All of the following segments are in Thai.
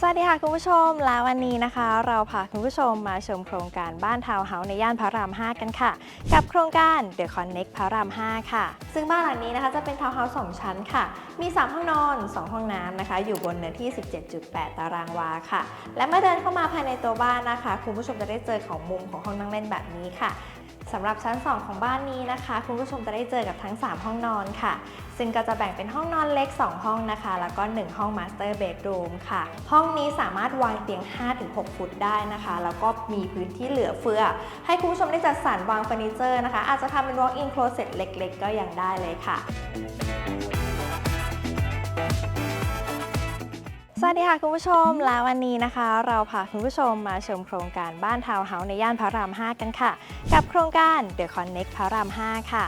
สวัสดีค่ะคุณผู้ชม และวันนี้นะคะ เราพาคุณผู้ชมมาชมโครงการบ้านทาวน์เฮาส์ในย่านพระราม 5 กันค่ะ กับโครงการ The Connect พระราม 5 ค่ะ ซึ่งบ้านหลังนี้นะคะจะเป็นทาวน์เฮาส์2ชั้นค่ะ มี 3 ห้องนอน 2 ห้องน้ำนะคะ อยู่บนเนื้อที่ 17.8 ตารางวาค่ะ และเมื่อเดินเข้ามาภายในตัวบ้านนะคะ คุณผู้ชมจะได้เจอของมุมของห้องนั่งเล่นแบบนี้ค่ะ สำหรับชั้น 2 ของบ้านนี้นะคะ คุณผู้ชมจะได้เจอกับทั้ง 3 ห้องนอนค่ะ ซึ่งก็จะแบ่งเป็นห้องนอนเล็ก 2 ห้องนะคะ แล้วก็ 1 ห้องมาสเตอร์เบดรูมค่ะ ห้องนี้สามารถวางเตียง 5-6 ฟุตได้นะคะ แล้วก็มีพื้นที่เหลือเฟือ ให้คุณผู้ชมได้จัดสรรวางเฟอร์นิเจอร์นะคะ อาจจะทำเป็น walk-in closet เล็ก ๆ ก็ยังได้เลยค่ะ สวัสดีค่ะคุณผู้ชม และวันนี้นะคะ เราพาคุณผู้ชมมาชมโครงการบ้านทาวน์เฮาส์ในย่านพระราม 5 กันค่ะ กับโครงการ The Connect พระราม 5 ค่ะ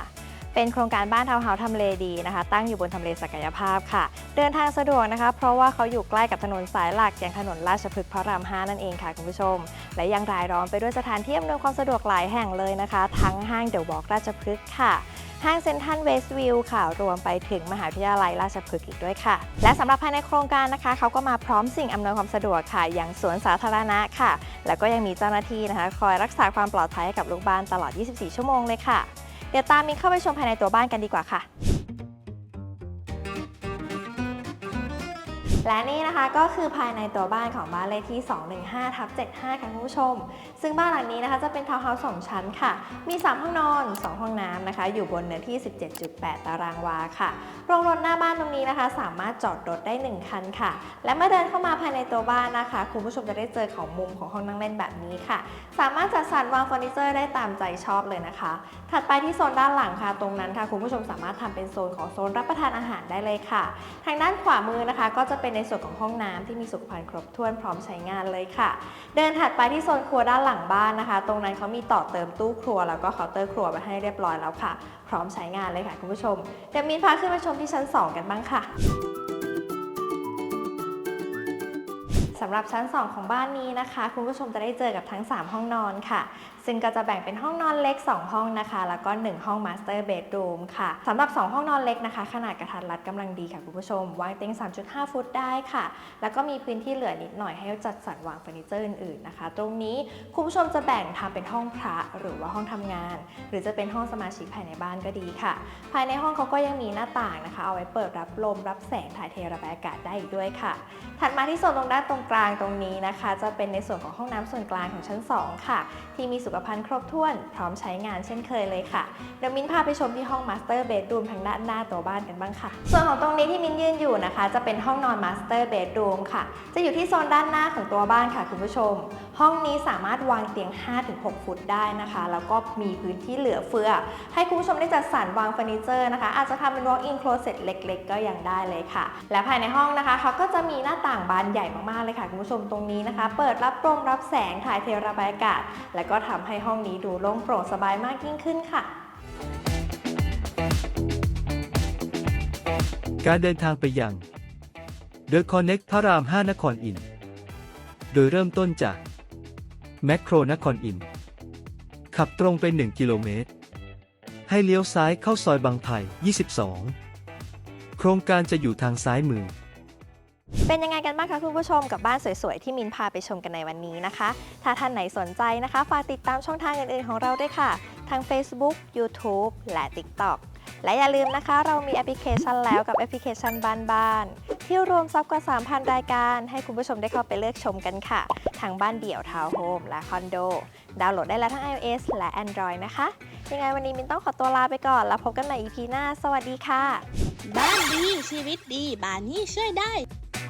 เป็นโครงการบ้านทาวน์เฮาส์ทำเลดีนะคะ ตั้งอยู่บนทำเลศักยภาพค่ะ เดินทางสะดวกนะคะ เพราะว่าเขาอยู่ใกล้กับถนนสายหลักอย่างถนนราชพฤกษ์พระราม 5 นั่นเองค่ะคุณผู้ชม และยังรายล้อมไปด้วยสถานที่อำนวยความสะดวกหลายแห่งเลยนะคะ ทั้งห้างเดอะวอล์กราชพฤกษ์ค่ะ ห้างเซ็นทรัลเวสต์วิวค่ะ รวมไปถึงมหาวิทยาลัยราชพฤกษ์อีกด้วยค่ะ และสำหรับภายในโครงการนะคะ เขาก็มาพร้อมสิ่งอำนวยความสะดวกค่ะ อย่างสวนสาธารณะค่ะ แล้วก็ยังมีเจ้าหน้าที่นะคะ คอยรักษาความปลอดภัยให้กับลูกบ้านตลอด 24 ชั่วโมงเลยค่ะ เดี๋ยวตามมินเข้าไปชมภายในตัวบ้านกันดีกว่าค่ะ และนี่นะคะก็คือภายในตัวบ้านของบ้านเลขที่ 215ทับ75 ค่ะคุณผู้ชม ซึ่งบ้านหลังนี้นะคะจะเป็นทาวน์เฮาส์2ชั้นค่ะ มี 3 ห้องนอน 2 ห้องน้ำนะคะ อยู่บนเนื้อที่ 17.8 ตารางวาค่ะโรงรถหน้าบ้านตรงนี้นะคะ สามารถจอดรถได้ 1 คันค่ะ และเมื่อเดินเข้ามาภายในตัวบ้านนะคะ คุณผู้ชมจะได้เจอของมุมของห้องนั่งเล่นแบบนี้ค่ะ สามารถจัดสรรวางเฟอร์นิเจอร์ได้ตามใจชอบเลยนะคะ ถัดไปที่โซนด้านหลังค่ะ ตรงนั้นค่ะ คุณผู้ชมสามารถทำเป็นโซนของโซนรับประทานอาหารได้เลยค่ะ ทางด้านขวามือนะคะ ก็จะเป็นในในส่วนของห้องน้ำที่มีสุขภัณฑ์ครบถ้วนพร้อมใช้งานเลยค่ะ เดินถัดไปที่โซนครัวด้านหลังบ้านนะคะ ตรงนั้นเขามีต่อเติมตู้ครัว แล้วก็เคาน์เตอร์ครัวไปให้เรียบร้อยแล้วค่ะ พร้อมใช้งานเลยค่ะคุณผู้ชมเดี๋ยวมินพาขึ้นมาชมที่ชั้น 2 กันบ้างค่ะ สำหรับชั้น 2 ของบ้านนี้นะคะ คุณผู้ชมจะได้เจอกับทั้ง 3 ห้องนอนค่ะ ซึ่งก็จะแบ่งเป็นห้องนอนเล็ก 2 ห้องนะคะ แล้วก็ 1 ห้องมาสเตอร์เบดรูมค่ะสำหรับ 2 ห้องนอนเล็กนะคะ ขนาดกระทัดรัดกำลังดีค่ะคุณผู้ชม วางเตียง 3.5 ฟุตได้ค่ะ แล้วก็มีพื้นที่เหลือนิดหน่อยให้จัดสรรวางเฟอร์นิเจอร์อื่นๆนะคะ ตรงนี้คุณผู้ชมจะแบ่งทำเป็นห้องพระหรือว่าห้องทำงาน หรือจะเป็นห้องสมาชิกภายในบ้านก็ดีค่ะ ภายในห้องเขาก็ยังมีหน้าต่างนะคะ เอาไว้เปิดรับลมรับแสงถ่ายเทระบายอากาศได้อีกด้วยค่ะ ถัดมาที่โซนตรงด้านตรงกลางตรงนี้นะคะ จะเป็นในส่วนของห้องน้ำส่วนกลางของชั้น 2 ค่ะ ที่มีสุขภัณฑ์ครบถ้วนพร้อมใช้งานเช่นเคยเลยค่ะ เดี๋ยวมิ้นพาไปชมที่ห้องมาสเตอร์เบดรูมทางด้านหน้าตัวบ้านกันบ้างค่ะ ส่วนของตรงนี้ที่มิ้นยืนอยู่นะคะ จะเป็นห้องนอนมาสเตอร์เบดรูมค่ะ จะอยู่ที่โซนด้านหน้าของตัวบ้านค่ะคุณผู้ชม ห้องนี้สามารถวางเตียง 5-6 ฟุตได้นะคะ แล้วก็มีพื้นที่เหลือเฟือ ให้คุณผู้ชมได้จัดสรรวางเฟอร์นิเจอร์นะคะ อาจจะทำเป็น walk-in closet เล็ก ๆ ก็ยังได้เลยค่ะ และภายในห้องนะคะเขาก็จะมีหน้าต่างบานใหญ่มากๆเลยค่ะค่ะคุณผู้ชมตรงนี้นะคะ เปิดรับลมรับแสงถ่ายเทระบายอากาศ และก็ทำให้ห้องนี้ดูโล่งโปร่งสบายมากยิ่งขึ้นค่ะ การเดินทางไปยัง The Connect พระราม 5 นครอิน โดยเริ่มต้นจากแมคโครนครอิน ขับตรงไป 1 กิโลเมตร ให้เลี้ยวซ้ายเข้าซอยบางไผ่22 โครงการจะอยู่ทางซ้ายมือ เป็นยังไงกันบ้างคะคุณผู้ชมกับบ้านสวยๆ ที่มินพาไปชมกันในวันนี้นะคะ ถ้าท่านไหนสนใจนะคะฝากติดตามช่องทางอื่นๆของเราด้วยค่ะ ทาง Facebook YouTube และ TikTok และอย่าลืมนะคะ เรามีแอปพลิเคชันแล้วกับแอปพลิเคชันบ้านบ้านๆที่รวมซับกว่า 3,000 รายการ ให้คุณผู้ชมได้เข้าไปเลือกชมกันค่ะ ทางบ้านเดี่ยวทาวน์โฮมและคอนโด ดาวน์โหลดได้แล้วทั้ง iOS และ Android นะคะยังไงวันนี้มินต้องขอตัวลาไปก่อน แล้วพบกันใหม่ EP หน้า สวัสดีค่ะ บ้านดีชีวิตดีบ้านนี้ช่วยได้